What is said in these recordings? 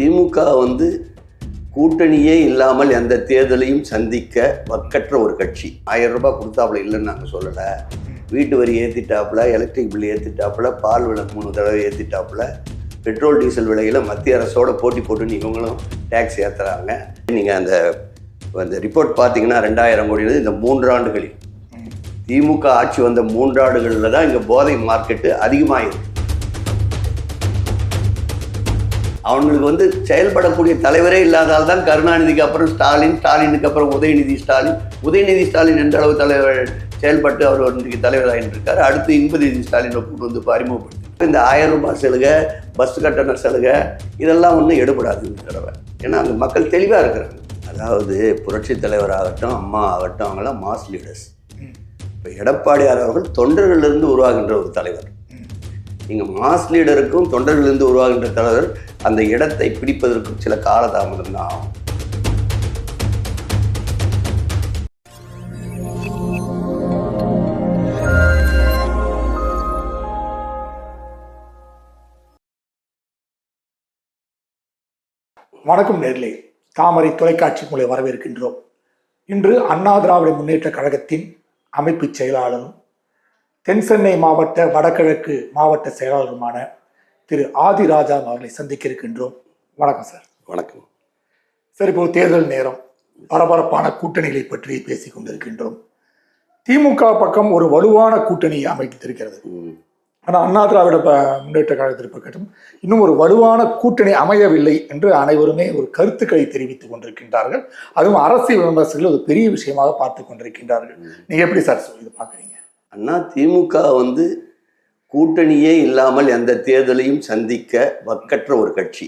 திமுக வந்து கூட்டணியே இல்லாமல் எந்த தேர்தலையும் சந்திக்க வக்கற்ற ஒரு கட்சி. ஆயிரம் ரூபாய் கொடுத்தாப்புல இல்லைன்னு நாங்கள் சொல்லலை. வீட்டு வரி ஏற்றிட்டாப்புல எலக்ட்ரிக் பில் ஏற்றிட்டாப்புல பால் விலை மூணு தடவை ஏற்றிட்டாப்புல பெட்ரோல் டீசல் விலையில் மத்திய அரசோட போட்டி போட்டு இவங்களும் டேக்ஸ் ஏற்றுறாங்க நீங்கள் அந்த அந்த ரிப்போர்ட் பார்த்தீங்கன்னா ரெண்டாயிரம் கோடியில் இந்த மூன்றாண்டுகளில். திமுக ஆட்சி வந்த மூன்றாண்டுகளில் தான் இங்கே போதை மார்க்கெட்டு அதிகமாகிருக்கு அவங்களுக்கு வந்து செயல்படக்கூடிய தலைவரே இல்லாதால் தான் கருணாநிதிக்கு அப்புறம் ஸ்டாலின் ஸ்டாலினுக்கு அப்புறம் உதயநிதி ஸ்டாலின். உதயநிதி ஸ்டாலின் எந்த அளவு தலைவர் செயல்பட்டு அவர் இன்றைக்கு தலைவராகிட்டு இருக்காரு அடுத்து இன்பநிதி ஸ்டாலினை கொண்டு வந்து அறிமுகப்படுத்தி இந்த ஆயிரம் ரூபாய் சலுகை பஸ் கட்டண சலுகை இதெல்லாம் ஒன்றும் எடுபடாது இந்த தடவை. ஏன்னா அங்கே மக்கள் தெளிவாக இருக்கிறாங்க. அதாவது புரட்சி தலைவர் ஆகட்டும் அம்மா ஆகட்டும் அவங்களாம் மாஸ் லீடர்ஸ். இப்போ எடப்பாடியார் அவர்கள் தொண்டர்களிலிருந்து உருவாகின்ற ஒரு தலைவர். நீங்கள் மாஸ் லீடருக்கும் தொண்டர்களிலிருந்து உருவாகின்ற தலைவர் அந்த இடத்தை பிடிப்பதற்கும் சில காலதாமதம் தான். ஆகும் வணக்கம் நேர்லே தாமரை தொலைக்காட்சி மூலம் வரவேற்கின்றோம். இன்று அண்ணா திராவிட முன்னேற்ற கழகத்தின் அமைப்பு செயலாளரும் தென் சென்னை மாவட்ட வடகிழக்கு மாவட்ட செயலாளருமான திரு ஆதிராஜா அவர்களை சந்திக்க இருக்கின்றோம். வணக்கம் சார். வணக்கம். சார் இப்போ தேர்தல் நேரம். பரபரப்பான கூட்டணிகளை பற்றி பேசிக் கொண்டிருக்கின்றோம். திமுக பக்கம் ஒரு வலுவான கூட்டணி அமைத்திருக்கிறது. ஆனால் அண்ணா திராவிட முன்னேற்ற கழகத்திற்கு பக்கத்தும் இன்னும் ஒரு வலுவான கூட்டணி அமையவில்லை என்று அனைவருமே ஒரு கருத்துக்களை தெரிவித்துக் கொண்டிருக்கின்றார்கள். அதுவும் அரசியல் விமர்சகர்கள் ஒரு பெரிய விஷயமாக பார்த்து கொண்டிருக்கின்றார்கள். நீங்க எப்படி சார் இது பாக்குறீங்க அண்ணா திமுக வந்து கூட்டணியே இல்லாமல் எந்த தேர்தலையும் சந்திக்க வக்கற்ற ஒரு கட்சி.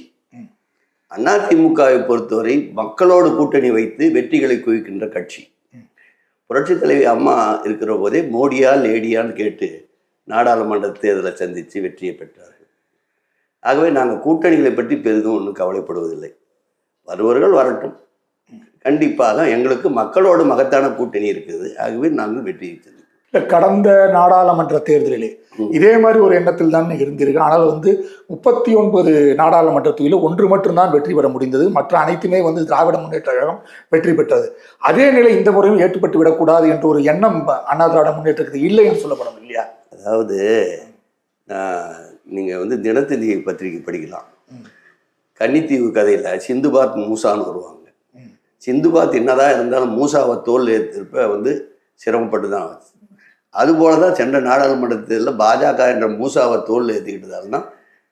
அண்ணா திமுகவை பொறுத்தவரை மக்களோடு கூட்டணி வைத்து வெற்றிகளை குவிக்கின்ற கட்சி. புரட்சி தலைவி அம்மா இருக்கிற போதே மோடியா லேடியான்னு கேட்டு நாடாளுமன்ற தேர்தலை சந்தித்து வெற்றியை பெற்றார்கள். ஆகவே நாங்கள் கூட்டணிகளை பற்றி பெரிதும் ஒன்றும் கவலைப்படுவதில்லை. வருவர்கள் வரட்டும். கண்டிப்பாக எங்களுக்கு மக்களோடு மகத்தான கூட்டணி இருக்குது. ஆகவே நாங்கள் வெற்றியை கடந்த நாடாளுமன்ற தேர்தலிலே. இதே மாதிரி ஒரு எண்ணத்தில் தான் இருந்தீர்கள் ஆனால் வந்து முப்பத்தி ஒன்பது நாடாளுமன்ற தொகுதியில் ஒன்று மட்டும்தான் வெற்றி பெற முடிந்தது மற்ற அனைத்துமே வந்து திராவிட முன்னேற்ற கழகம் வெற்றி பெற்றது அதே நிலை இந்த முறையும் ஏற்றுப்பட்டு விடக்கூடாது என்ற ஒரு எண்ணம் அண்ணா திராவிட முன்னேற்றத்துக்கு இல்லை என்று சொல்லப்படும் இல்லையா அதாவது நீங்கள் வந்து தினத்தந்தி பத்திரிகை படிக்கலாம். கன்னித்தீவு கதையில் சிந்துபாத் மூசான்னு வருவாங்க ம். சிந்துபாத் என்னதான் இருந்தாலும் மூசாவை தோல் ஏற்றிருப்ப வந்து சிரமப்பட்டு தான். அதுபோல தான் சென்ற நாடாளுமன்ற தேர்தலில் பாஜக என்ற மூசாவை தோல் ஏற்றிக்கிட்டதால தான்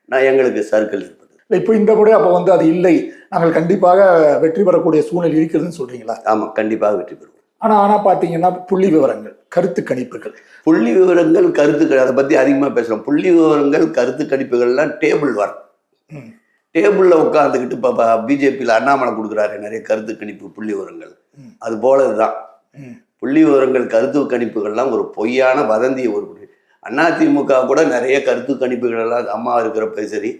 நான் எங்களுக்கு சர்க்கிள் இல்ல, இப்போ இந்த முறை அப்போ வந்து அது இல்லை. நாங்கள் கண்டிப்பாக வெற்றி பெறக்கூடிய சூழ்நிலை இருக்கிறதுன்னு சொல்றீங்களா? ஆமாம் கண்டிப்பாக வெற்றி பெறுவோம். ஆனா ஆனா பாத்தீங்கன்னா புள்ளி விவரங்கள் கருத்து கணிப்புகள். புள்ளி விவரங்கள் கருத்துக்கள் அதை பற்றி அதிகமாக பேசுகிறோம் புள்ளி விவரங்கள் கருத்து கணிப்புகள்லாம் டேபிள் ஒர்க் ம். டேபிளில் உட்காந்துக்கிட்டு இப்போ பிஜேபியில் அண்ணாமலை கொடுக்குறாரு நிறைய கருத்து கணிப்பு புள்ளி விவரங்கள். அது போல இதுதான் ம். புள்ளி விவரங்கள் கருத்து கணிப்புகள்லாம் ஒரு பொய்யான வதந்தியை ஒரு அதிமுக கூட நிறைய கருத்து கணிப்புகள் எல்லாம் அம்மா இருக்கிறப்ப சரி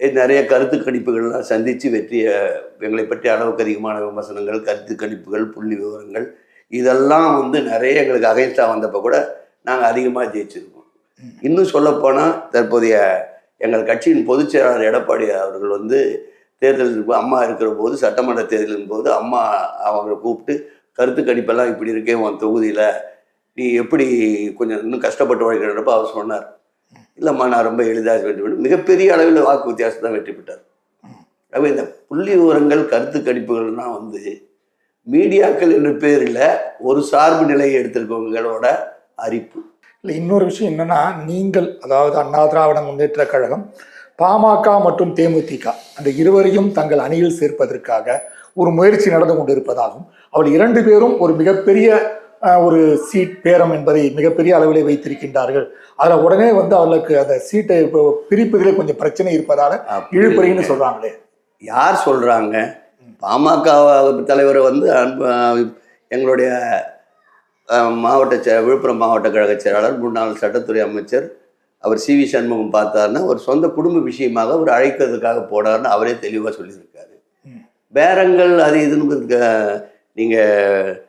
நிறைய கருத்து கணிப்புகள்லாம் சந்தித்து வெற்றியை எங்களை பற்றி அளவுக்கு அதிகமான விமர்சனங்கள் கருத்து கணிப்புகள் புள்ளி விவரங்கள் இதெல்லாம் வந்து நிறைய எங்களுக்கு அகைன்ஸ்டாக வந்தப்போ கூட நாங்கள் அதிகமாக ஜெயிச்சிருக்கோம். இன்னும் சொல்லப்போனால் தற்போதைய எங்கள் கட்சியின் பொதுச் செயலாளர் எடப்பாடி அவர்கள் வந்து தேர்தல் அம்மா இருக்கிற போது சட்டமன்ற தேர்தலின் போது அம்மா அவங்களை கூப்பிட்டு கருத்து கணிப்பெல்லாம் இப்படி இருக்கே உன் தொகுதியில். நீ எப்படி கொஞ்சம் இன்னும் கஷ்டப்பட்டு உழைக்கிறப்ப அவர் சொன்னார். இல்லைம்மா நான் ரொம்ப எளிதாக வெற்றி பெற்றேன் மிகப்பெரிய அளவில் வாக்கு வித்தியாசம் தான் வெற்றி பெற்றார். அப்போ இந்த புள்ளி விவரங்கள் கருத்து கணிப்புகள்னா வந்து மீடியாக்கள் என்ற பேரில் ஒரு சார்பு நிலையை எடுத்திருக்கவங்களோட அரிப்பு இல்லை இன்னொரு விஷயம் என்னென்னா நீங்கள் அதாவது அண்ணா திராவிட முன்னேற்ற கழகம் பாமக மற்றும் தேமுதிக அந்த இருவரையும் தங்கள் அணியில் சேர்ப்பதற்காக ஒரு முயற்சி நடந்து கொண்டிருப்பதாகவும் அவள் இரண்டு பேரும் ஒரு மிகப்பெரிய ஒரு சீட் பேரம் என்பதை மிகப்பெரிய அளவிலே வைத்திருக்கின்றார்கள். அதில் உடனே வந்து அவர்களுக்கு அந்த சீட்டை இப்போ பிரிப்பதிலே கொஞ்சம் பிரச்சனை இருப்பதால அப்படி இழுபறின்னு சொல்றாங்களே. யார் சொல்கிறாங்க பாமக தலைவரை வந்து எங்களுடைய மாவட்ட விழுப்புரம் மாவட்ட கழக செயலாளர் முன்னாள் சட்டத்துறை அமைச்சர் அவர் சி வி சண்முகம் பார்த்தாருன்னா ஒரு சொந்த குடும்ப விஷயமாக அவர் அழைக்கிறதுக்காக போனார்னு அவரே தெளிவாக சொல்லியிருக்காரு. பேரங்கள் அது இதுன்னு நீங்கள்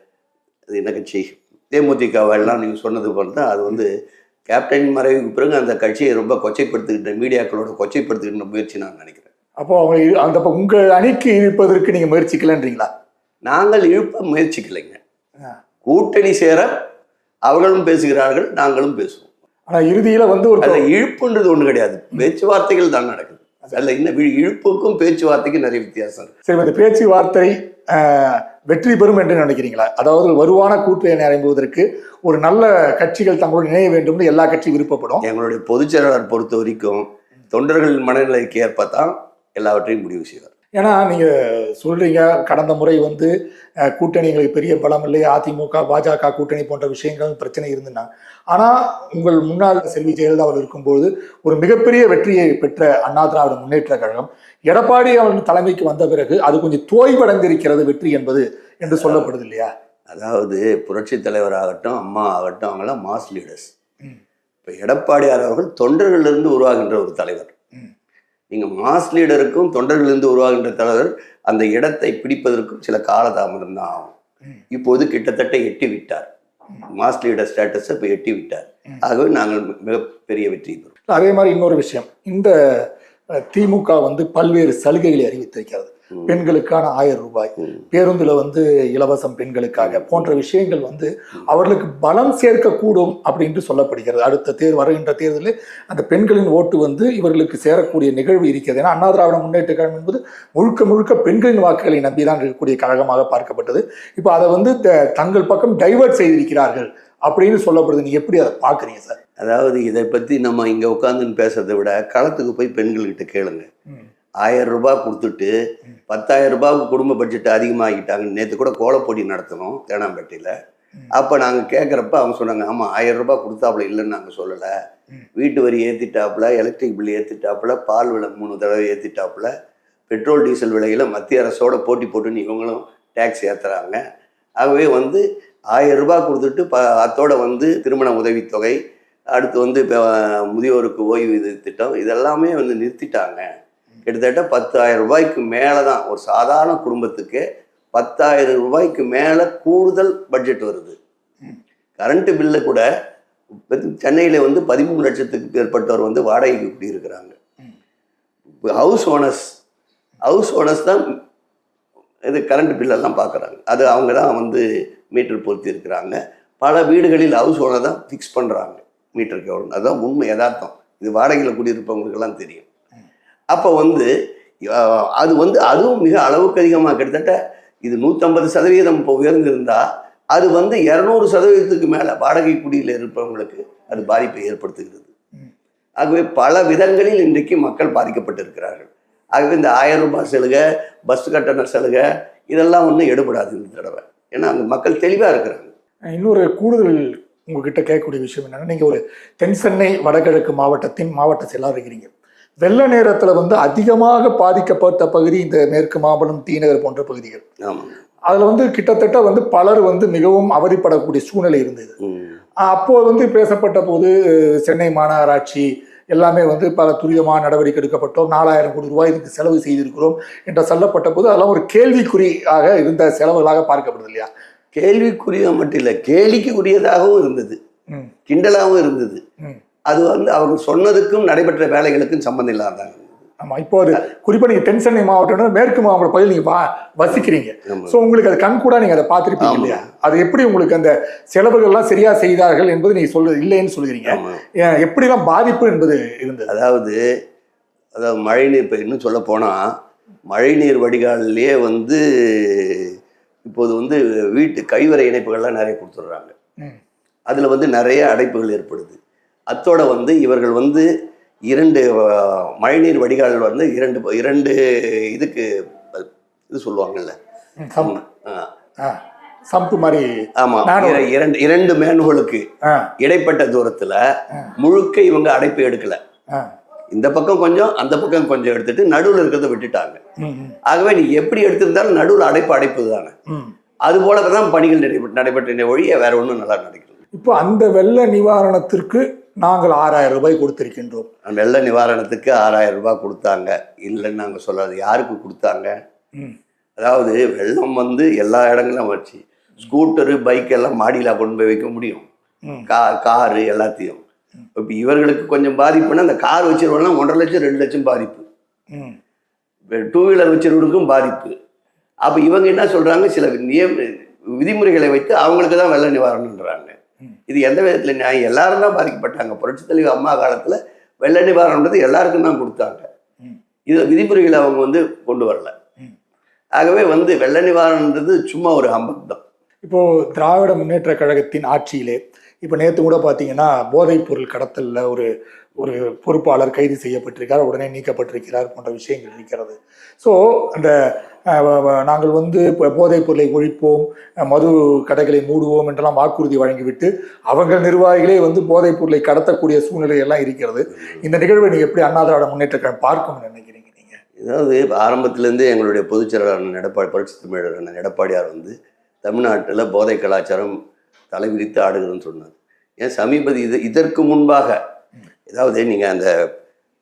அது என்ன கட்சி? தேமுதிகவெல்லாம் நீங்கள் சொன்னது போல தான் அது வந்து கேப்டன் மறைவுக்கு பிறகு அந்த கட்சியை ரொம்ப கொச்சைப்படுத்துகின்ற மீடியாக்களோட கொச்சைப்படுத்துகின்ற முயற்சி நான் நினைக்கிறேன். அப்போ அவங்க அந்த ப- உங்க அணிக்கு இருப்பதற்கு நீங்க முயற்சிக்கலன்றீங்களா? நாங்கள் இழுப்ப முயற்சிக்கலைங்க. கூட்டணி சேர அவர்களும் பேசுகிறார்கள் நாங்களும் பேசுவோம். ஆனா இறுதியில வந்து ஒரு இழுப்புன்றது ஒண்ணு கிடையாது. பேச்சுவார்த்தைகள் தான் நடக்குது. அதுல இன்னும் இழுப்புக்கும் பேச்சுவார்த்தைக்கும் நிறைய வித்தியாசம். சரி இந்த பேச்சுவார்த்தை வெற்றி பெறும் என்று நினைக்கிறீங்களா? அதாவது வருவான கூட்டணி அடைம்புவதற்கு ஒரு நல்ல கட்சிகள் தங்களோடு இணைய வேண்டும்னு எல்லா கட்சியும் விருப்பப்படும். எங்களுடைய பொதுச் செயலாளர் பொறுத்த வரைக்கும் தொண்டர்கள் மனநிலைக்கு ஏற்ப தான் எல்லாவற்றையும் முடிவு செய்வார். ஏன்னா நீங்க சொல்றீங்க கடந்த முறை வந்து கூட்டணி எங்களுக்கு பெரிய பலம் இல்லை அதிமுக பாஜக கூட்டணி போன்ற விஷயங்கள் பிரச்சனை இருந்துன்னா ஆனா உங்கள் முன்னாள் செல்வி ஜெயலலிதா அவர்கள் இருக்கும்போது ஒரு மிகப்பெரிய வெற்றியை பெற்ற அண்ணா திராவிட முன்னேற்ற கழகம் எடப்பாடி அவர்கள் தலைமைக்கு வந்த பிறகு அது கொஞ்சம் தோய்வடைந்திருக்கிறது வெற்றி என்பது என்று சொல்லப்படுது இல்லையா? அதாவது புரட்சி தலைவர் ஆகட்டும் அம்மா ஆகட்டும் அவங்களாம் மாஸ் லீடர்ஸ். இப்போ எடப்பாடியார் அவர்கள் தொண்டர்களிலிருந்து உருவாகின்ற ஒரு தலைவர். ம். மாஸ் லீடருக்கும் தொண்டர்களிலிருந்து உருவாகின்ற தலைவர் அந்த இடத்தை பிடிப்பதற்கும் சில காலதாமதம் தான் ஆகும். இப்போது கிட்டத்தட்ட எட்டி விட்டார் மாஸ் லீடர் ஸ்டேட்டஸை இப்போ எட்டி விட்டார் ஆகவே நாங்கள் மிகப்பெரிய வெற்றி பெறும். அதே மாதிரி இன்னொரு விஷயம். இந்த திமுக வந்து பல்வேறு சலுகைகளை அறிவித்திருக்கிறது. பெண்களுக்கான ஆயிரம் ரூபாய். பேருந்துல வந்து இலவசம் பெண்களுக்காக போன்ற விஷயங்கள் வந்து அவர்களுக்கு பலம் சேர்க்கக்கூடும் அப்படின்ட்டு சொல்லப்படுகிறது. அடுத்த தேர் வருகின்ற தேர்தலில் அந்த பெண்களின் ஓட்டு வந்து இவர்களுக்கு சேரக்கூடிய நிகழ்வு இருக்கிறது. ஏன்னா அண்ணா திராவிட முன்னேற்ற கழகம் என்பது முழுக்க முழுக்க பெண்களின் வாக்குகளை நம்பிதான் இருக்கக்கூடிய கழகமாக பார்க்கப்பட்டது. இப்போ அதை வந்து தங்கள் பக்கம் டைவர்ட் செய்திருக்கிறார்கள் அப்படின்னு சொல்லப்படுது. நீங்க எப்படி அதை பாக்குறீங்க சார்? அதாவது இதை பத்தி நம்ம இங்க உட்காந்துன்னு பேசுறதை விட களத்துக்கு போய் பெண்கள்கிட்ட கேளுங்க. ஆயிரம் ரூபாய் கொடுத்துட்டு பத்தாயிரம் ரூபாய்க்கு குடும்ப பட்ஜெட் அதிகமாகிட்டாங்க நேற்று கூட கோலப்போட்டி நடத்தணும் தேனாம்பேட்டையில். அப்போ நாங்கள் கேட்குறப்ப அவங்க சொன்னாங்க ஆமாம் ஆயிரம் ரூபாய் கொடுத்தாப்புல இல்லைன்னு நாங்கள் சொல்லலை. வீட்டு வரி ஏற்றிட்டாப்புல எலக்ட்ரிக் பில் ஏற்றிட்டாப்புல பால் விலை மூணு தடவை ஏற்றிட்டாப்புல பெட்ரோல் டீசல் விலையில் மத்திய அரசோட போட்டி போட்டுன்னு இவங்களும் டேக்ஸ் ஏற்றுறாங்க ஆகவே வந்து ஆயிரம் ரூபாய் கொடுத்துட்டு ப அத்தோட வந்து திருமண உதவித்தொகை அடுத்து வந்து இப்போ முதியோருக்கு ஓய்வு திட்டம் இதெல்லாமே வந்து நிறுத்திட்டாங்க கிட்டத்தட்ட பத்தாயிரம் ரூபாய்க்கு மேலே தான் ஒரு சாதாரண குடும்பத்துக்கு பத்தாயிரம் ரூபாய்க்கு மேலே கூடுதல் பட்ஜெட் வருது. ம். கரண்ட் பில்லு கூட சென்னையில் வந்து பதிமூணு லட்சத்துக்கு மேற்பட்டவர் வந்து வாடகைக்கு குடியிருக்கிறாங்க. ஹவுஸ் ஓனர்ஸ் ஹவுஸ் ஓனர்ஸ் தான் இது கரண்ட் பில்லெல்லாம் பார்க்குறாங்க அது அவங்க தான் வந்து மீட்டர் பொருத்தி இருக்கிறாங்க. பல வீடுகளில் ஹவுஸ் ஓனர் தான் ஃபிக்ஸ் பண்ணுறாங்க மீட்டருக்கு எவ்வளோ அதுதான் உண்மை யதார்த்தம். இது வாடகையில் குடியிருப்பவங்களுக்கெல்லாம் தெரியும். அப்போ வந்து அது வந்து அதுவும் மிக அளவுக்கு அதிகமாக கிட்டத்தட்ட இது நூற்றம்பது சதவீதம் இப்போ உயர்ந்திருந்தா அது வந்து இரநூறு சதவீதத்துக்கு மேலே வாடகை குடியில் இருப்பவங்களுக்கு அது பாதிப்பை ஏற்படுத்துகிறது. ஆகவே பல விதங்களில் இன்றைக்கு மக்கள் பாதிக்கப்பட்டிருக்கிறார்கள். ஆகவே இந்த ஆயிரம் ரூபாய் சலுகை பஸ் கட்டண சலுகை இதெல்லாம் ஒன்றும் எடுபடாது இந்த தடவை. ஏன்னா அங்கே மக்கள் தெளிவாக இருக்கிறாங்க. இன்னொரு கூடுதல் உங்ககிட்ட கேட்கக்கூடிய விஷயம் என்னன்னா நீங்க ஒரு தென் சென்னை வடகிழக்கு மாவட்டத்தின் மாவட்ட செயலாளர் இருக்கிறீங்க. வெள்ள நேரத்துல வந்து அதிகமாக பாதிக்கப்பட்ட பகுதி இந்த மேற்கு மாம்பலம் தீநகர் போன்ற பகுதிகள். அதுல வந்து கிட்டத்தட்ட வந்து பலர் வந்து மிகவும் அவதிப்படக்கூடிய சூழ்நிலை இருந்தது. ம். அப்போ வந்து பேசப்பட்ட போது சென்னை மாநகராட்சி எல்லாமே வந்து பல துரிதமான நடவடிக்கை எடுக்கப்பட்டோம். நாலாயிரம் கோடி ரூபாய் இதுக்கு செலவு செய்திருக்கிறோம் என்று சொல்லப்பட்ட போது அதெல்லாம் ஒரு கேள்விக்குறியாக இருந்த செலவுகளாக பார்க்கப்படுது இல்லையா? கேள்விக்குரிய மட்டும் இல்லை கேலிக்குரியதாகவும் இருந்தது. கிண்டலாகவும் இருந்தது. அது வந்து அவங்க சொன்னதுக்கும் நடைபெற்ற வேலைகளுக்கும் சம்பந்தம் இல்லாதாங்க ஆமா இப்போ அது குறிப்பா நீங்க தென் சென்னை மாவட்டம் மேற்கு மாவட்ட பகுதியில் நீங்க வா- வசிக்கிறீங்க. சோ உங்களுக்கு அது கண் கூட நீங்க அதை பார்த்திருப்பீங்க. இல்லையா? அது எப்படி உங்களுக்கு அந்த செலவுகள் எல்லாம் சரியா செய்தார்கள் என்பது நீங்க சொல்ல இல்லைன்னு. ஏன், எப்படிலாம் பாதிப்பு என்பது இருந்தது? அதாவது அதாவது மழைநீர் இப்போ இன்னும் சொல்ல போனால் மழைநீர் வடிகாலிலேயே வந்து இப்போது வந்து வீட்டு கழிவறை இணைப்புகள்லாம் நிறைய கொடுத்துட்றாங்க. அதில் வந்து நிறைய அடைப்புகள் ஏற்படுது. அத்தோட வந்து இவர்கள் வந்து இரண்டு மழைநீர் வடிகால் வந்து இரண்டு இரண்டு இதுக்கு இது சொல்லுவாங்கல்ல. சம்ப் மாதிரி. இர- இரண்டு இரண்டு மேன்ஹோலுக்கு ஆ, இடைப்பட்ட தூரத்தில் முழுக்க இவங்க அடைப்பு எடுக்கல. இந்த பக்கம் கொஞ்சம் அந்த பக்கம் கொஞ்சம் எடுத்துட்டு நடுவில் இருக்கிறத விட்டுட்டாங்க. ஆகவே நீ எப்படி எடுத்திருந்தாலும் நடுவில் அடைப்பு அடைப்பு தானே. அது போல தான் பணிகள் நடைபெற்ற நடைபெற்ற ஒழிய வேற ஒன்றும் நல்லா நடக்கிறது இப்போ அந்த வெள்ள நிவாரணத்திற்கு நாங்கள் ஆறாயிரம் ரூபாய் கொடுத்திருக்கின்றோம். வெள்ள நிவாரணத்துக்கு ஆறாயிரம் ரூபாய் கொடுத்தாங்க. இல்லைன்னு நாங்கள் சொல்லாது. யாருக்கு கொடுத்தாங்க? அதாவது வெள்ளம் வந்து எல்லா இடங்களும் வச்சு. ஸ்கூட்டரு பைக் எல்லாம் மாடியில் கொண்டு போய் வைக்க முடியும். கா காரு எல்லாத்தையும். இப்போ இவர்களுக்கு கொஞ்சம் பாதிப்புன்னா அந்த கார் வச்சிருவோம்னா ஒன்றரை லட்சம் ரெண்டு லட்சம் பாதிப்பு. டூ வீலர் வச்சிருவருக்கும் பாதிப்பு. அப்போ இவங்க என்ன சொல்றாங்க? சில நியம விதிமுறைகளை வைத்து அவங்களுக்கு தான் வெள்ள நிவாரணம்ன்றாங்க. இது எந்த விதத்தில் நியாயம்? எல்லாரும் தான் பாதிக்கப்பட்டாங்க. புரட்சித் தலைவர் அம்மா காலத்தில் வெள்ள நிவாரணம்ன்றது எல்லாருக்கும் தான் கொடுத்தாங்க. இதில் விதிமுறைகளை அவங்க வந்து கொண்டு வரல. ஆகவே வந்து வெள்ள நிவாரணன்றது சும்மா ஒரு ஹம்பக் தான் இப்போ திராவிட முன்னேற்ற கழகத்தின் ஆட்சியிலே இப்போ நேற்று கூட பார்த்தீங்கன்னா போதைப் பொருள் கடத்தலில் ஒரு ஒரு பொறுப்பாளர் கைது செய்யப்பட்டிருக்கார் உடனே நீக்கப்பட்டிருக்கிறார் போன்ற விஷயங்கள் இருக்கிறது. ஸோ அந்த நாங்கள் வந்து இப்போ போதைப் பொருளை ஒழிப்போம் மது கடைகளை மூடுவோம் என்றெல்லாம் வாக்குறுதி வழங்கிவிட்டு அவங்க நிர்வாகிகளே வந்து போதைப் பொருளை கடத்தக்கூடிய சூழ்நிலை எல்லாம் இருக்கிறது. இந்த நிகழ்வை நீங்கள் எப்படி அண்ணா திராவிட முன்னேற்ற கழகம் பார்க்கணும்னு நினைக்கிறீங்க நீங்கள் அதாவது ஆரம்பத்திலேருந்தே எங்களுடைய பொதுச் செயலாளர் அண்ணன் எடப்பாடி புரட்சி தமிழர் எடப்பாடியார் வந்து தமிழ்நாட்டில் போதை கலாச்சாரம் தலைவிரித்து ஆடுகிறதுன்னு சொன்னார் ஏன் சமீப இது இதற்கு முன்பாக ஏதாவது நீங்கள் அந்த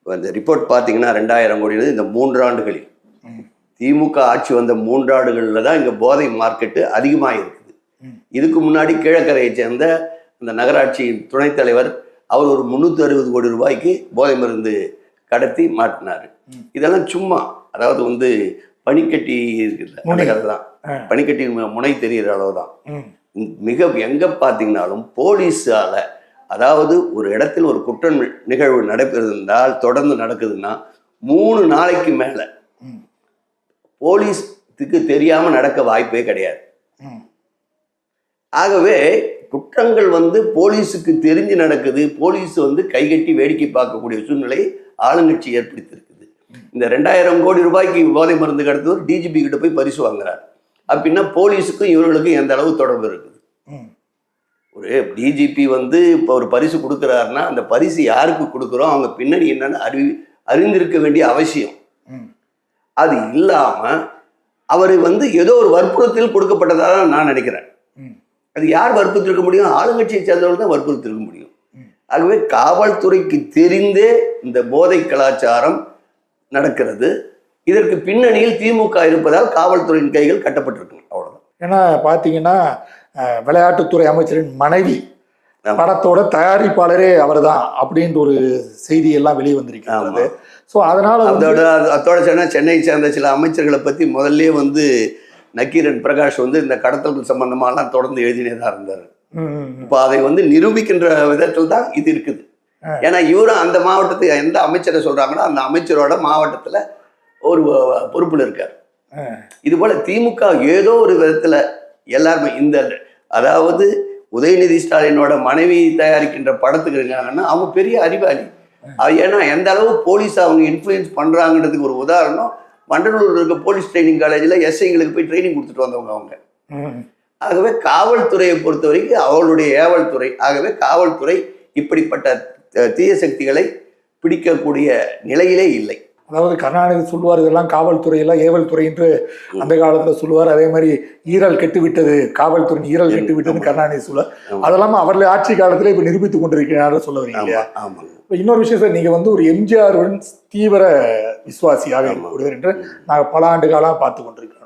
அந்த ரிப்போர்ட் பார்த்தீங்கன்னா ரெண்டாயிரம் கோடி இந்த மூன்றாண்டுகளில். திமுக ஆட்சி வந்த மூன்றாண்டுகளில் தான் இங்கே போதை மார்க்கெட்டு அதிகமாக இருக்குது. இதுக்கு முன்னாடி கீழக்கரையை சேர்ந்த அந்த நகராட்சியின் துணைத் தலைவர் அவர் ஒரு முந்நூற்றி அறுபது கோடி ரூபாய்க்கு போதை மருந்து கடத்தி மாட்டினார். இதெல்லாம் சும்மா அதாவது வந்து பனிக்கட்டி இருக்குல்ல ஆ. பனிக்கட்டி முனை தெரிகிற அளவு தான் மிக எங்க பார்த்தீங்கன்னாலும் போலீஸால அதாவது ஒரு இடத்தில் ஒரு குற்ற நிகழ்வு நடைபெறுந்தால் தொடர்ந்து நடக்குதுன்னா மூணு நாளைக்கு மேல போலீஸுக்கு தெரியாம நடக்க வாய்ப்பே கிடையாது. ஆகவே குற்றங்கள் வந்து போலீஸுக்கு தெரிஞ்சு நடக்குது போலீஸ் வந்து கைகட்டி வேடிக்கை பார்க்கக்கூடிய சூழ்நிலை ஆளுங்கட்சி ஏற்படுத்தியிருக்குது. இந்த ரெண்டாயிரம் கோடி ரூபாய்க்கு போதை மருந்து கடத்தவர் டிஜிபி கிட்ட போய் பரிசு வாங்குறார். அப்படின்னா போலீஸுக்கும் இவர்களுக்கும் எந்த அளவு தொடர்பு இருக்குது? ஒரு டிஜிபி வந்து இப்போ ஒரு பரிசு கொடுக்குறாருன்னா அந்த பரிசு யாருக்கு கொடுக்குறோம்? அவங்க பின்னணி என்னன்னு அறிவி அறிந்திருக்க வேண்டிய அவசியம். அது இல்லாம அவர் வந்து ஏதோ ஒரு வற்புறுத்தல் கொடுக்கப்பட்டதாக தான் நான் நினைக்கிறேன். அது யார் வற்புறுத்திருக்க முடியும்? ஆளுங்கட்சியை சேர்ந்தவர்கள் தான் வற்புறுத்திருக்க முடியும். ஆகவே காவல்துறைக்கு தெரிந்தே இந்த போதை கலாச்சாரம் நடக்கிறது. இதற்கு பின்னணியில் திமுக இருப்பதால் காவல்துறையின் கைகள் கட்டப்பட்டிருக்கு அவ்வளவுதான் ஏன்னா பார்த்தீங்கன்னா அஹ், விளையாட்டுத்துறை அமைச்சரின் மனைவி. படத்தோட தயாரிப்பாளரே அவர்தான் அப்படின்ற ஒரு செய்தி எல்லாம் வெளியே வந்திருக்கிறது. ஸோ அதனால அதோட அதோட சொன்னா சேர்ந்த சில அமைச்சர்களை பத்தி முதல்லயே வந்து நக்கீரன் பிரகாஷ் வந்து இந்த கடத்தல் சம்பந்தமாலாம் தொடர்ந்து எழுதினே தான் இருந்தார். இப்போ அதை வந்து நிரூபிக்கின்ற விதத்தில் தான் இது இருக்குது. ஏன்னா இவரும் அந்த மாவட்டத்துக்கு எந்த அமைச்சரை சொல்றாங்களோ அந்த அமைச்சரோட மாவட்டத்துல ஒரு பொறுப்புல இருக்கார். இது போல திமுக ஏதோ ஒரு விதத்துல எல்லாருமே இந்த அதாவது உதயநிதி ஸ்டாலினோட மனைவி தயாரிக்கின்ற படத்துக்கு இருக்காங்கன்னா அவங்க பெரிய அறிவாளி ஏன்னா எந்த அளவு போலீஸ் அவங்க இன்ஃப்ளூயன்ஸ் பண்றாங்கன்றதுக்கு ஒரு உதாரணம். வண்டலூர் இருக்க போலீஸ் ட்ரைனிங் காலேஜில் எஸ்ஐங்களுக்கு போய் ட்ரைனிங் கொடுத்துட்டு வந்தவங்க அவங்க. ஆகவே காவல்துறையை பொறுத்த வரைக்கும் அவளுடைய ஏவல் துறை ஆகவே காவல்துறை இப்படிப்பட்ட தீய சக்திகளை பிடிக்கக்கூடிய நிலையிலே இல்லை. அதாவது கருணாநிதி சொல்லுவார் இதெல்லாம் காவல்துறையெல்லாம் ஏவல் துறை என்று அந்த காலத்துல சொல்லுவார். அதே மாதிரி ஈரல் கெட்டு விட்டது காவல்துறை ஈரல் கெட்டு விட்டதுன்னு கருணாநிதி சொல்லுவார். அதெல்லாம் அவருடைய ஆட்சி காலத்துல இப்ப நிரூபித்துக் கொண்டிருக்கிறார் சொல்ல வரீங்க இன்னொரு விஷயம் சார் நீங்க வந்து ஒரு எம்ஜிஆருடன் தீவிர விசுவாசியாக. இருக்கக்கூடியவர் என்று நாங்கள் பல ஆண்டு காலம் பார்த்து கொண்டிருக்கிறோம்.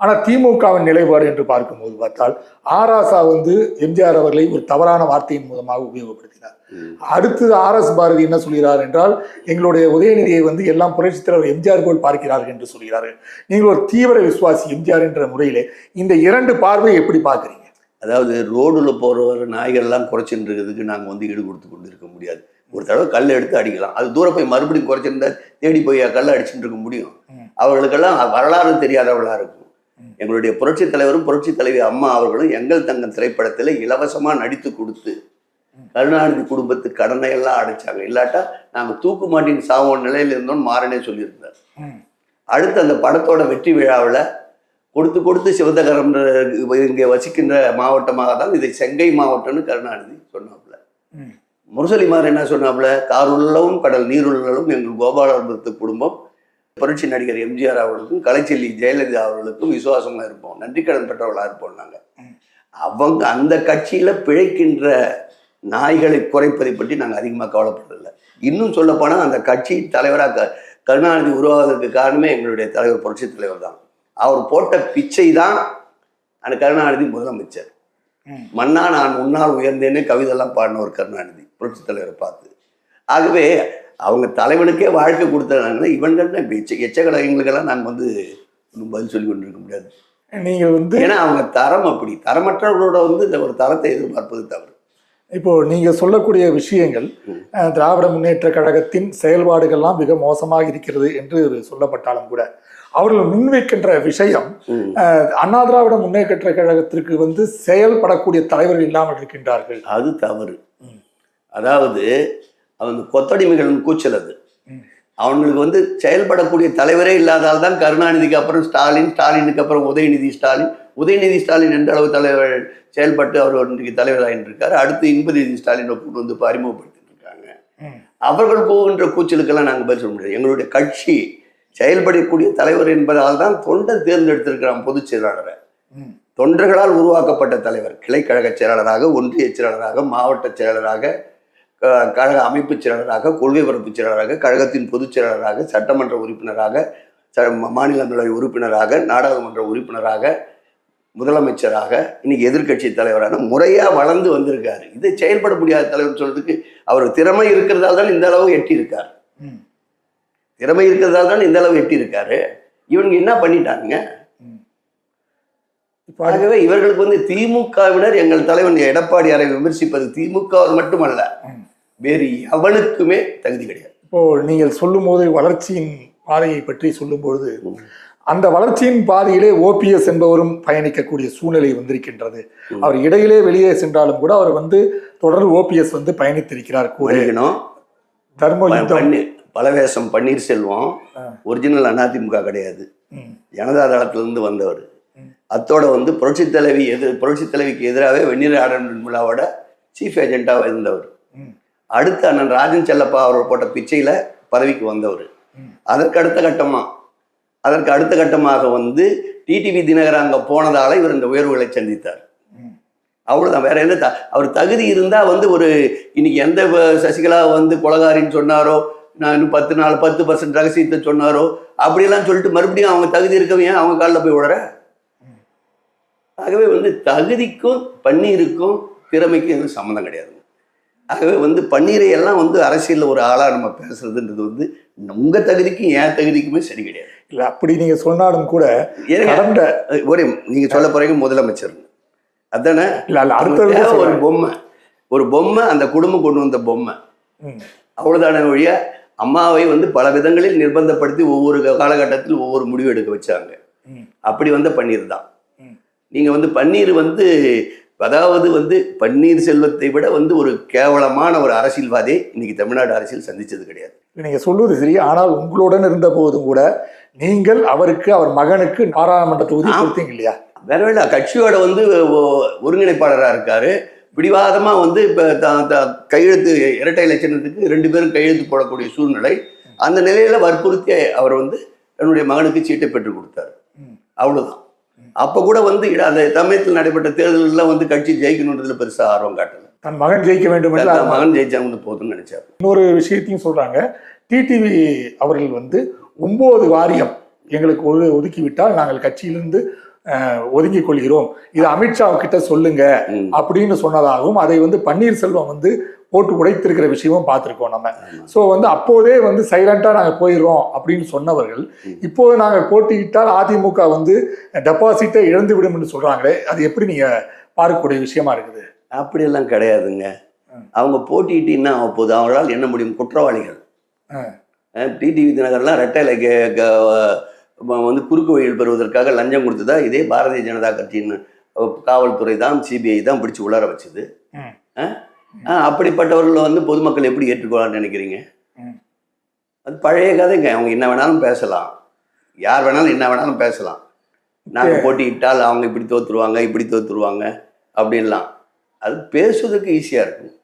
ஆனா திமுகவின் நிலைப்பாடு என்று பார்க்கும்போது பார்த்தால் ஆராசா வந்து எம்ஜிஆர் அவர்களை ஒரு தவறான வார்த்தையின் மூலமாக உபயோகப்படுத்தினார். ம். அடுத்தது ஆர் எஸ் பாரதி என்ன சொல்கிறார் என்றால் எங்களுடைய உதயநிதியை வந்து எல்லாம் புரட்சித் தலைவர் எம்ஜிஆர் போல் பார்க்கிறார்கள் என்று சொல்கிறார்கள் நீங்கள் ஒரு தீவிர விசுவாசி எம்ஜிஆர் என்ற முறையிலே இந்த இரண்டு பார்வை எப்படி பார்க்குறீங்க அதாவது ரோடுல போறவர் நாய்கள் எல்லாம் குறைச்சிட்டு இருக்கிறதுக்கு நாங்க வந்து ஈடு கொடுத்து கொண்டு இருக்க முடியாது ஒரு தடவை கல் எடுத்து அடிக்கலாம் அது தூரம் போய் மறுபடியும் குறைச்சிருந்தா தேடி போய் கல்லை அடிச்சுட்டு இருக்க முடியும். அவர்களுக்கெல்லாம் வரலாறு தெரியாதவர்களா இருக்கும். எங்களுடைய புரட்சி தலைவரும் புரட்சி தலைவி அம்மா அவர்களும் எங்கள் தங்கம் திரைப்படத்தில் இலவசமா நடித்து கொடுத்து கருணாநிதி குடும்பத்து கடனை எல்லாம் அடைச்சாங்க இல்லாட்டா நாங்க தூக்கு மாட்டின் சாவோம் நிலையில இருந்தோம்னு மாறனே சொல்லியிருந்தார். அடுத்து அந்த படத்தோட வெற்றி விழாவில் கொடுத்து கொடுத்து சிவதகரம் இங்கே வசிக்கின்ற மாவட்டமாக தான் இதை செங்கை மாவட்டம்னு கருணாநிதி சொன்னாப்புல. முரசொலிமார் என்ன சொன்னாப்புல காருள்ளவும் கடல் நீருள்ளலும் எங்கள் கோபாலபுரத்து குடும்பம் புரட்சி நடிகர் எம்ஜிஆர் அவர்களுக்கும் கலைச்செல்வி ஜெயலலிதா அவர்களுக்கும் விசுவாசமா இருப்போம் நன்றி கடன் பெற்றவர்களா இருப்போம் நாங்க ம். அவங்க அந்த கட்சியில பிழைக்கின்ற நாய்களை குறைப்பதை பற்றி நாங்கள் அதிகமாக கவலைப்படுறதில்ல. இன்னும் சொல்லப்போனா அந்த கட்சி தலைவராக க- கருணாநிதி உருவாவதற்கு காரணமே எங்களுடைய தலைவர் புரட்சி தலைவர் தான். அவர் போட்ட பிச்சை தான் அந்த கருணாநிதி முதலமைச்சர். மன்னா நான் முன்னால் உயர்ந்தேன்னு கவிதைலாம் பாடின ஒரு கருணாநிதி புரட்சி தலைவரை பார்த்து. ஆகவே அவங்க தலைவனுக்கே வாழ்க்கை கொடுத்ததுனால இவன்கள் எச்ச எச்சகலங்களுக்கெல்லாம் நாங்கள் வந்து ஒண்ணும் பதில் சொல்லி கொண்டிருக்க முடியாது. நீங்கள் வந்து ஏன்னா அவங்க தரம் அப்படி. தரமற்றவர்களோட வந்து இந்த ஒரு தரத்தை எதிர்பார்ப்பது தவறு. இப்போ நீங்க சொல்லக்கூடிய விஷயங்கள் திராவிட முன்னேற்ற கழகத்தின் செயல்பாடுகள்லாம் மிக மோசமாக இருக்கிறது என்று சொல்லப்பட்டாலும் கூட அவர்கள் முன்வைக்கின்ற விஷயம் அண்ணா திராவிட முன்னேற்ற கழகத்திற்கு வந்து செயல்படக்கூடிய தலைவர்கள் இல்லாமல் இருக்கின்றார்கள் அது தவறு. அதாவது அவங்க கொத்தடிமைகளின் கூச்சல் அது. அவங்களுக்கு வந்து செயல்படக்கூடிய தலைவரே இல்லாதால் தான் கருணாநிதிக்கு அப்புறம் ஸ்டாலின் ஸ்டாலினுக்கு அப்புறம் உதயநிதி ஸ்டாலின் உதயநிதி ஸ்டாலின் எந்த அளவு தலைவர் செயல்பட்டு அவர் இன்றைக்கு தலைவராகிட்டு இருக்காரு அடுத்து இன்பநிதி ஸ்டாலினை கூட்டு வந்து இப்போ அறிமுகப்படுத்திட்டு இருக்காங்க. அவர்கள் போகின்ற கூச்சலுக்கெல்லாம் நாங்கள் பதில் சொல்ல முடியாது எங்களுடைய கட்சி செயல்படக்கூடிய தலைவர் என்பதால் தான் தொண்டன் தேர்ந்தெடுத்திருக்கிறான் பொதுச் செயலாளரை. தொண்டர்களால் உருவாக்கப்பட்ட தலைவர் கிளைக்கழக செயலாளராக ஒன்றிய செயலாளராக மாவட்ட செயலாளராக கழக அமைப்பு செயலாளராக கொள்கை பரப்பு செயலாளராக கழகத்தின் பொதுச் செயலாளராக சட்டமன்ற உறுப்பினராக மாநிலங்களவை உறுப்பினராக நாடாளுமன்ற உறுப்பினராக முதலமைச்சராக இன்னைக்கு எதிர்க்கட்சி தலைவரான முறையா வளர்ந்து வந்திருக்காரு. இதை செயல்பட முடியாத தலைவர் சொல்றதுக்கு அவர் திறமை இருக்கிறதால தான் இந்த அளவு எட்டி இருக்கார் ம். திறமை இருக்கிறதால தான் இந்த அளவு எட்டி இருக்காரு இவங்க என்ன பண்ணிட்டாங்க? ஆகவே இவர்களுக்கு வந்து திமுகவினர் எங்கள் தலைவன் எடப்பாடியாரை விமர்சிப்பது திமுக மட்டுமல்ல. வேறு எவனுக்குமே தகுதி கிடையாது. இப்போ நீங்கள் சொல்லும்போது வளர்ச்சியின் பாதையை பற்றி சொல்லும்பொழுது அந்த வளர்ச்சியின் பாதையிலே ஓபிஎஸ் என்பவரும் பயணிக்கக்கூடிய சூழ்நிலை வந்திருக்கின்றது. அவர் இடையிலே வெளியே சென்றாலும் கூட அவர் வந்து தொடர்ந்து ஓபிஎஸ் வந்து பயணித்திருக்கிறார் கூட மன்னிக்கணும் தர்ம பலவேசம் பன்னீர்செல்வம். ஒரிஜினல் அதிமுக கிடையாது. ஜனதா தளத்திலிருந்து வந்தவர். அத்தோட வந்து புரட்சி தலைவி எதிர் புரட்சி தலைவிக்கு எதிராகவே வெந்நீர் ஆடன் விழாவோட சீஃப் ஏஜென்ட்டாக இருந்தவர். அடுத்து அண்ணன் ராஜன் செல்லப்பா அவர் போட்ட பிச்சையில் பதவிக்கு வந்தவர். அதற்கு அடுத்த கட்டமாக அதற்கு அடுத்த கட்டமாக வந்து டிடிவி தினகர் அங்கே போனதால இவர் இந்த உயர்வுகளை சந்தித்தார். அவ்வளோதான் வேற எந்த த- அவர் தகுதி இருந்தால் வந்து ஒரு இன்னைக்கு எந்த சசிகலா வந்து கொலகாரின்னு சொன்னாரோ நான் இன்னும் பத்து நாள் பத்து பர்சன்ட் ரகசியத்தை சொன்னாரோ அப்படியெல்லாம் சொல்லிட்டு மறுபடியும் அவங்க தகுதி இருக்கவே ஏன் அவங்க காலில் போய் விடுற ஆகவே வந்து தகுதிக்கும் பன்னீருக்கும் திறமைக்கும் எதுவும் சம்மந்தம் கிடையாது. ஆகவே வந்து பன்னீரை எல்லாம் வந்து அரசியலில் ஒரு ஆளாக நம்ம பேசுறதுன்றது வந்து உங்கள் தகுதிக்கும் என் தகுதிக்குமே சரி கிடையாது. இல்ல அப்படி நீங்க சொன்னாலும் கூட கடந்த ஒரே நீங்க சொல்ல போறீங்க முதலமைச்சர் அதானே இல்ல ஒரு. பொம்மை ஒரு பொம்மை அந்த குடும்பம் கொண்டு வந்த பொம்மை ம். அவ்வளவுதான வழியா அம்மாவை வந்து பல விதங்களில் நிர்பந்தப்படுத்தி ஒவ்வொரு காலகட்டத்தில் ஒவ்வொரு முடிவு எடுக்க வச்சாங்க. அப்படி வந்த பன்னீர் தான். நீங்க வந்து பன்னீர் வந்து அதாவது வந்து பன்னீர் செல்வத்தை விட வந்து ஒரு கேவலமான ஒரு அரசியல்வாதியை இன்னைக்கு தமிழ்நாடு அரசியல் சந்திச்சது கிடையாது. நீங்க சொல்வது சரி ஆனால் உங்களுடன் இருந்த போதும் கூட நீங்கள் அவருக்கு அவர் மகனுக்கு பாராளுமன்ற தொகுதி. கொடுத்தீங்க இல்லையா? வேற வேலை கட்சியோட வந்து ஒருங்கிணைப்பாளராக இருக்காரு. பிடிவாதமா வந்து இப்போ கையெழுத்து இரட்டை இலட்சணத்துக்கு ரெண்டு பேரும் கையெழுத்து போடக்கூடிய சூழ்நிலை அந்த நிலையில வற்புறுத்தி அவர் வந்து தன்னுடைய மகனுக்கு சீட்டை பெற்றுக் கொடுத்தாரு. ம். அப்ப கூட வந்து அந்த தமிழகத்தில் நடைபெற்ற தேர்தலில் வந்து கட்சி ஜெயிக்கணுன்றதுல பெருசா ஆர்வம் காட்டல. தன் மகன் ஜெயிக்க வேண்டும் தன் மகன் ஜெயிச்சா வந்து போதும்னு நினைச்சாரு. இன்னொரு விஷயத்தையும் சொல்றாங்க. டிடிவி அவர்கள் வந்து ஒன்பது வாரியம் எங்களுக்கு ஒது ஒதுக்கி விட்டால் நாங்கள் கட்சியிலிருந்து ஒதுங்கிக் கொள்கிறோம். இது அமித்ஷா கிட்ட சொல்லுங்க. அப்படின்னு சொன்னதாகவும் அதை வந்து பன்னீர்செல்வம் வந்து போட்டு உடைத்திருக்கிற விஷயமும் பார்த்திருக்கோம் நம்ம. ஸோ வந்து அப்போதே வந்து சைலண்டா நாங்கள் போயிடுறோம் அப்படின்னு சொன்னவர்கள். இப்போது நாங்கள் போட்டியிட்டால் அதிமுக வந்து டெபாசிட்டை இழந்து விடும் என்று சொல்றாங்களே அது எப்படி நீங்க பார்க்கக்கூடிய விஷயமா இருக்குது? அப்படியெல்லாம் கிடையாதுங்க. அவங்க போட்டிட்டு என்ன ஆக போகுது? அவங்களால் என்ன முடியும்? குற்றவாளிகள். டிடிவி தினகர்லாம் ரெட்டையில வந்து குறுக்கு வழியில் பெறுவதற்காக லஞ்சம் கொடுத்ததா? இதே பாரதிய ஜனதா கட்சியின் காவல்துறை தான் சிபிஐ தான் பிடிச்சி உள்ளார வச்சது. அப்படிப்பட்டவர்களை வந்து பொதுமக்கள் எப்படி ஏற்றுக்கொள்ளலாம்னு நினைக்கிறீங்க. அது பழைய கதைங்க. அவங்க என்ன வேணாலும் பேசலாம். யார் வேணாலும் என்ன வேணாலும் பேசலாம். நாங்கள் போட்டியிட்டால் அவங்க இப்படி தோத்துருவாங்க இப்படி தோத்துருவாங்க அப்படின்லாம். அது பேசுவதற்கு ஈஸியாக இருக்கும்.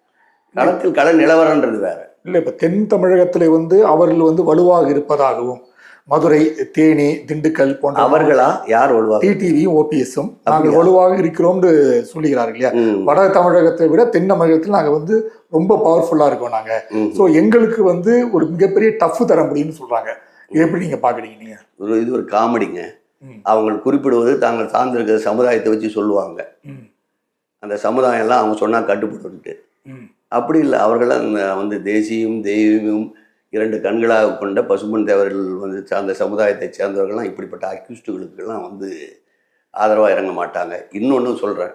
களத்தில் கள நிலவரன்றது வேற. இல்லை இப்போ தென் தமிழகத்தில் வந்து அவர்கள் வந்து வலுவாக இருப்பதாகவும் மதுரை தேனி திண்டுக்கல் போன்ற அவர்களா? யார் ஒழுவாங்க டிடிவியும் ஓபிஎஸும் நாங்கள்? வலுவாக இருக்கிறோம்னு சொல்லுகிறார்கள் இல்லையா? வட தமிழகத்தை விட தென் தமிழகத்தில் நாங்கள் வந்து ரொம்ப பவர்ஃபுல்லாக இருக்கோம் நாங்கள். ஸோ எங்களுக்கு வந்து ஒரு மிகப்பெரிய டஃப் தர முடியும்னு சொல்றாங்க. இது எப்படி நீங்க பாக்குறீங்க நீங்க? ஒரு இது ஒரு காமெடிங்க. அவங்க குறிப்பிடுவது தாங்கள் சார்ந்திருக்கிற சமுதாயத்தை வச்சு சொல்லுவாங்க. அந்த சமுதாயம் எல்லாம் அவங்க சொன்னால் கட்டுப்படுன்ட்டு ம், அப்படி இல்லை அவர்களாம் வந்து தேசியம் தெய்வீகம் இரண்டு கண்களாக கொண்ட பசும்பொன் தேவர்கள் வந்து சார்ந்த சமுதாயத்தை சேர்ந்தவர்கள்லாம் இப்படிப்பட்ட அக்யூஸ்டுகளுக்கெல்லாம் வந்து ஆதரவாக இறங்க மாட்டாங்க. இன்னொன்று சொல்கிறேன்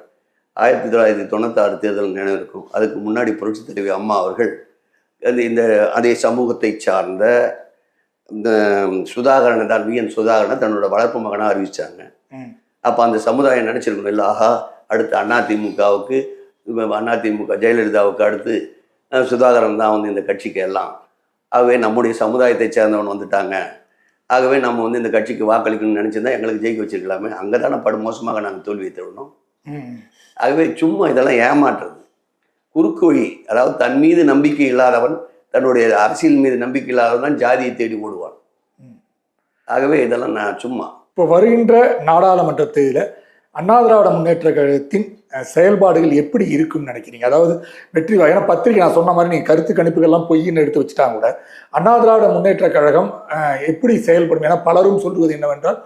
ஆயிரத்தி தொள்ளாயிரத்தி தொண்ணூத்தாறு தேர்தல் நினைவிருக்கும் அதுக்கு முன்னாடி புரட்சித் தலைவி அம்மா அவர்கள் அந்த இந்த அதே சமூகத்தை சார்ந்த இந்த சுதாகரனை தான் வி. என். சுதாகரனை தன்னோட வளர்ப்பு மகனாக அறிவிச்சாங்க. ம். அப்போ அந்த சமுதாயம் நினச்சிருக்கணும் இல்லை ஆஹா அடுத்து அதிமுகவுக்கு அதிமுக ஜெயலலிதாவுக்கு அடுத்து சுதாகரன் தான் வந்து இந்த கட்சிக்கு எல்லாம் ஆகவே நம்முடைய சமுதாயத்தை சேர்ந்தவன் வந்துட்டாங்க. ஆகவே நம்ம வந்து இந்த கட்சிக்கு வாக்களிக்கணும்னு நினச்சிருந்தா எங்களுக்கு ஜெயிக்க வச்சிருக்கலாமே. அங்கே தானே படு மோசமாக நாங்கள் தோல்வியை தருணோம். ஆகவே சும்மா இதெல்லாம் ஏமாற்றுறது. குறுக்கு வழி அதாவது தன் மீது நம்பிக்கை இல்லாதவன் தன்னுடைய அரசியல் மீது நம்பிக்கை இல்லாதவன் தான் ஜாதியை தேடி ஓடுவான். ஆகவே இதெல்லாம் நான் சும்மா. இப்போ வருகின்ற நாடாளுமன்ற தேர்தலில் அண்ணா திராவிட முன்னேற்ற கழகத்தின் செயல்பாடுகள் எப்படி இருக்கும்னு நினைக்கிறீங்க? அதாவது வெற்றி ஏன்னா பத்திரிகை நான் சொன்ன மாதிரி நீங்க கருத்து கணிப்புகள்லாம் பொய்ன்னு எடுத்து வச்சுட்டாங்க கூட. அண்ணா திராவிட முன்னேற்ற கழகம் எப்படி செயல்படும்? ஏன்னா பலரும் சொல்வது என்னவென்றால்.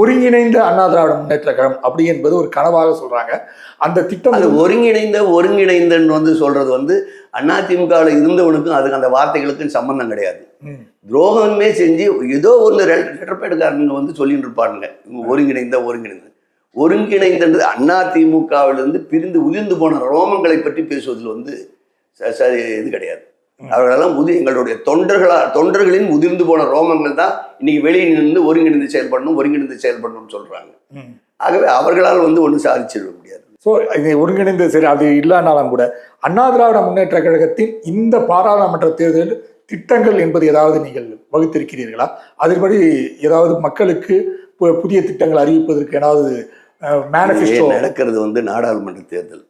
ஒருங்கிணைந்த அண்ணா திராவிட முன்னேற்ற கழகம் அப்படி என்பது ஒரு கனவாக சொல்றாங்க. அந்த திட்டம் அது ஒருங்கிணைந்த ஒருங்கிணைந்தன்னு வந்து சொல்றது வந்து அதிமுகவில் இருந்தவனுக்கும் அதுக்கு அந்த வார்த்தைகளுக்கும் சம்பந்தம் கிடையாது. துரோகமே செஞ்சு ஏதோ ஒரு லெட்டர்பேடுக்காரனுங்க வந்து சொல்லிட்டு இருப்பானுங்க. இவங்க ஒருங்கிணைந்த ஒருங்கிணைந்த. ஒருங்கிணைந்தது அதிமுகவிலிருந்து பிரிந்து உதிர்ந்து போன ரோமங்களை பற்றி பேசுவதில் வந்து சரி இது கிடையாது. அவர்களெல்லாம் உதி எங்களுடைய தொண்டர்களா தொண்டர்களின் உதிர்ந்து போன ரோமங்கள் தான் இன்னைக்கு வெளியே நின்று ஒருங்கிணைந்து செயல்படணும் ஒருங்கிணைந்து செயல்படணும்னு சொல்றாங்க. ஆகவே அவர்களால் வந்து ஒன்றும் சாதிச்சிட முடியாது. ஸோ இது ஒருங்கிணைந்த சரி அது இல்லைனாலும் கூட அண்ணா திராவிட முன்னேற்ற கழகத்தின் இந்த பாராளுமன்ற தேர்தல் திட்டங்கள் என்பது ஏதாவது நீங்கள் வகுத்திருக்கிறீர்களா? அதன்படி ஏதாவது மக்களுக்கு புதிய திட்டங்கள் அறிவிப்பதற்கு ஏதாவது நடக்கிறது வந்து நாடாளுமன்ற தேர்தல்?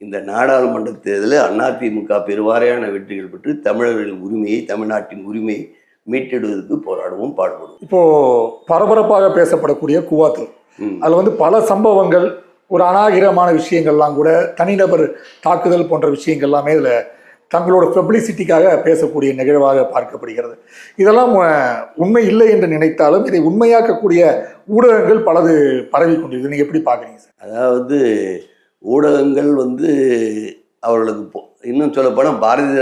இந்த நாடாளுமன்ற தேர்தலில் அதிமுக பெருவாரியான வெற்றிகள் பெற்று தமிழர்களின் உரிமையை தமிழ்நாட்டின் உரிமையை மீட்டெடுவதற்கு போராடுவோம் பாடுபடுவோம் இப்போ பரபரப்பாக பேசப்படக்கூடிய கூவாத்தூர் ம். அதுல வந்து பல சம்பவங்கள் ஒரு அநாகரிகமான விஷயங்கள்லாம் கூட தனிநபர் தாக்குதல் போன்ற விஷயங்கள் எல்லாமே இதுல தங்களோட பப்ளிசிட்டிக்காக பேசக்கூடிய நிகழ்வாக பார்க்கப்படுகிறது. இதெல்லாம் உண்மை இல்லை என்று நினைத்தாலும் இதை உண்மையாக்கக்கூடிய ஊடகங்கள் பலது பரவி கொண்டிருக்கு நீங்க எப்படி பாக்குறீங்க சார்? அதாவது ஊடகங்கள் வந்து அவர்களுக்கு இன்னும் சொல்லப்போனால் பாரதி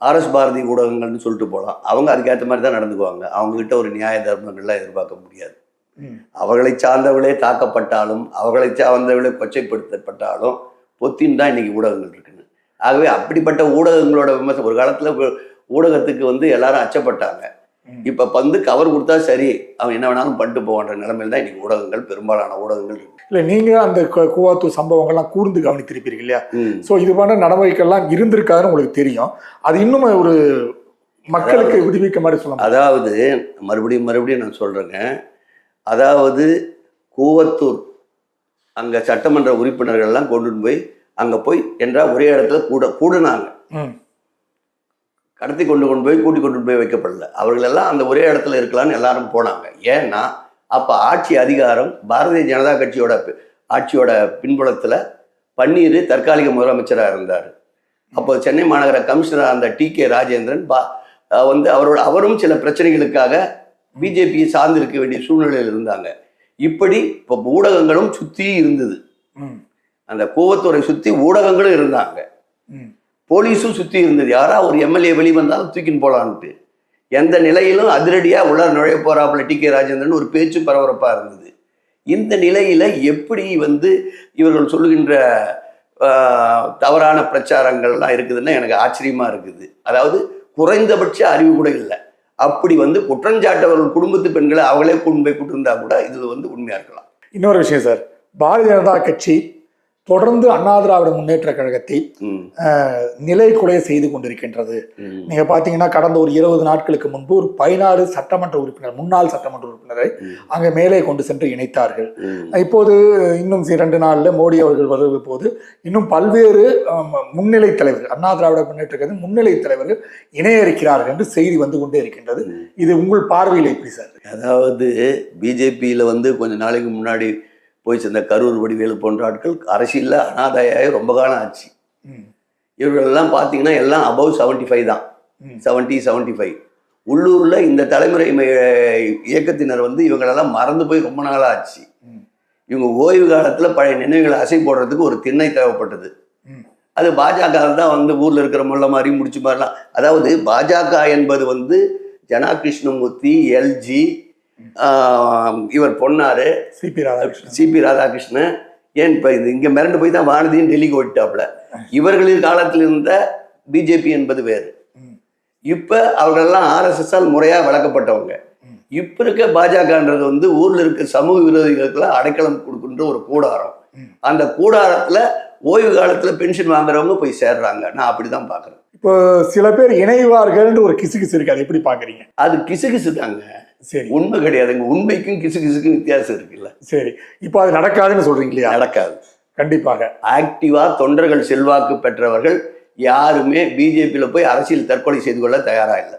ஆர்எஸ் பாரதி ஊடகங்கள்னு சொல்லிட்டு போகலாம் அவங்க அதுக்கேற்ற மாதிரி தான் நடந்துக்குவாங்க. அவங்ககிட்ட ஒரு நியாய தர்மங்கள்லாம் எதிர்பார்க்க முடியாது. அவர்களை சார்ந்தவர்களே தாக்கப்பட்டாலும் அவர்களை சார்ந்தவர்களே கொச்சைப்படுத்தப்பட்டாலும் பொத்தின் தான் இன்னைக்கு ஊடகங்கள் இருக்குன்னு. ஆகவே அப்படிப்பட்ட ஊடகங்களோட விமர்சனம் ஒரு காலத்தில் ஊடகத்துக்கு வந்து எல்லாரும் அச்சப்பட்டாங்க. இப்போ வந்து கவர் கொடுத்தா சரி. அவன் என்ன வேணாலும் பண்ணிட்டு போவான்ற நிலைமையில் தான் இன்னைக்கு ஊடகங்கள் பெரும்பாலான ஊடகங்கள் இல்ல நீங்க அந்த கூவாத்தூர் சம்பவங்கள்லாம் கூர்ந்து கவனித்திருப்பீர்கள் இல்லையா. ஸோ இது போன்ற நடவடிக்கைகள்லாம் இருந்திருக்காதுன்னு உங்களுக்கு தெரியும். அது இன்னும் ஒரு மக்களுக்கு விடுவிக்க மாதிரி சொல்ல முடியும் அதாவது மறுபடியும் மறுபடியும் நான் சொல்கிறேங்க அதாவது கூவத்தூர் அங்கே சட்டமன்ற உறுப்பினர்கள்லாம் கொண்டுட்டு போய் அங்கே போய் என்றால் ஒரே இடத்துல கூட கூடுனாங்க. கடத்தி கொண்டு கொண்டு போய் கூட்டி கொண்டு போய் வைக்கப்படல. அவர்கள் எல்லாம் அந்த ஒரே இடத்துல இருக்கலாம்னு எல்லாரும் போனாங்க. ஏன்னா அப்போ ஆட்சி அதிகாரம் பாரதிய ஜனதா கட்சியோட ஆட்சியோட பின்புலத்தில் பன்னீர் தற்காலிக முதலமைச்சராக இருந்தார். அப்போ சென்னை மாநகர கமிஷனர் அந்த டி கே ராஜேந்திரன் பா வந்து அவரோட அவரும் சில பிரச்சனைகளுக்காக பிஜேபியை சார்ந்து இருக்க வேண்டிய சூழ்நிலையில் இருந்தாங்க. இப்படி இப்போ ஊடகங்களும் சுற்றி இருந்தது. அந்த கூவத்தூரை சுற்றி ஊடகங்களும் இருந்தாங்க. போலீஸும் சுற்றி இருந்தது. யாரா ஒரு எம்எல்ஏ வெளிவந்தாலும் தூக்கின்னு போகலான்ட்டு எந்த நிலையிலும் அதிரடியாக உள்ள நுழைய போகிறாப்புல டி கே ராஜேந்திரன் ஒரு பேச்சு பரபரப்பாக இருந்தது. இந்த நிலையில் எப்படி வந்து இவர்கள் சொல்லுகின்ற தவறான பிரச்சாரங்கள்லாம் இருக்குதுன்னா எனக்கு ஆச்சரியமாக இருக்குது. அதாவது குறைந்தபட்ச அறிவு கூட இல்லை. அப்படி வந்து குற்றஞ்சாட்டவர்கள் குடும்பத்து பெண்களை அவங்களே கொண்டு போய் கூட்டிருந்தா கூட இது வந்து உண்மையாக இருக்கலாம். இன்னொரு விஷயம் சார். பாரதிய ஜனதா கட்சி தொடர்ந்து அண்ணா திராவிட முன்னேற்ற கழகத்தை நிலை குலைய செய்து கொண்டிருக்கின்றது. நீங்க பாத்தீங்கன்னா கடந்த ஒரு இருபது நாட்களுக்கு முன்பு ஒரு பதினாறு சட்டமன்ற உறுப்பினர் முன்னாள் சட்டமன்ற உறுப்பினரை அங்க மேலே கொண்டு சென்று இணைத்தார்கள். இப்போது இன்னும் இரண்டு நாள்ல மோடி அவர்கள் வருவது போது இன்னும் பல்வேறு முன்னிலை தலைவர்கள் அண்ணா திராவிட முன்னேற்ற கழகத்தின் முன்னிலை தலைவர்கள் இணைய இருக்கிறார்கள் என்று செய்தி வந்து கொண்டே இருக்கின்றது. இது உங்கள் பார்வையில் எப்படி சார்? அதாவது பிஜேபியில் வந்து கொஞ்ச நாளைக்கு முன்னாடி போய் சேர்ந்த கரூர் வடிவேலு போன்ற ஆட்கள் அரசியலில் அனாதையாகி ரொம்ப காலம் ஆச்சு. இவர்களெல்லாம் பார்த்தீங்கன்னா எல்லாம் அபவ் செவன்ட்டி ஃபைவ் தான். செவன்ட்டி செவன்ட்டி ஃபைவ் உள்ளூரில் இந்த தலைமுறை இயக்கத்தினர் வந்து இவங்களெல்லாம் மறந்து போய் ரொம்ப நாள் ஆச்சு. இவங்க ஓய்வு காலத்தில் பழைய நினைவுகளை அசை போடுறதுக்கு ஒரு திண்ணை தேவைப்பட்டது. அது பாஜக தான் வந்து ஊர்ல இருக்கிற முள்ள மாதிரி முடிச்சு மாதிரிலாம் அதாவது பாஜக என்பது வந்து ஜனா கிருஷ்ணமூர்த்தி எல்ஜி இவர் பொன்னாரு சிபி ராதாகிருஷ்ணன். சிபி ராதாகிருஷ்ணன். ஏன் இப்போ இது இங்கே மிரண்டு போய் தான் வானதியும் டெல்லிக்கு ஓட்டாப்புல இவர்களின் காலத்தில் இருந்த பிஜேபி என்பது வேறு. இப்போ அவர்களெல்லாம் ஆர்எஸ்எஸ்ஸால் முறையாக வளர்க்கப்பட்டவங்க. இப்போ இருக்க பாஜகன்றது வந்து ஊரில் இருக்க சமூக விரோதிகளுக்கெல்லாம் அடைக்கலம் கொடுக்கின்ற ஒரு கூடாரம். அந்த கூடாரத்தில் ஓய்வு காலத்தில் பென்ஷன் வாங்குறவங்க போய் சேர்றாங்க. நான் அப்படி தான் பார்க்குறேன் இப்போ சில பேர் இணைவார்கள்னு ஒரு கிசுகிசு இருக்கு. அதை எப்படி பாக்குறீங்க? அது கிசுகிசு தாங்க சரி. உண்மை கிடையாதுங்க உண்மைக்கும் கிசுகிசுக்கும் வித்தியாசம் இருக்குல்ல. சரி. இப்போ அது நடக்காதுன்னு சொல்றீங்க இல்லையா? நடக்காது. கண்டிப்பாக. ஆக்டிவா தொண்டர்கள் செல்வாக்கு பெற்றவர்கள் யாருமே பிஜேபியில் போய் அரசியல் தற்கொலை செய்து கொள்ள தயாரா இல்லை.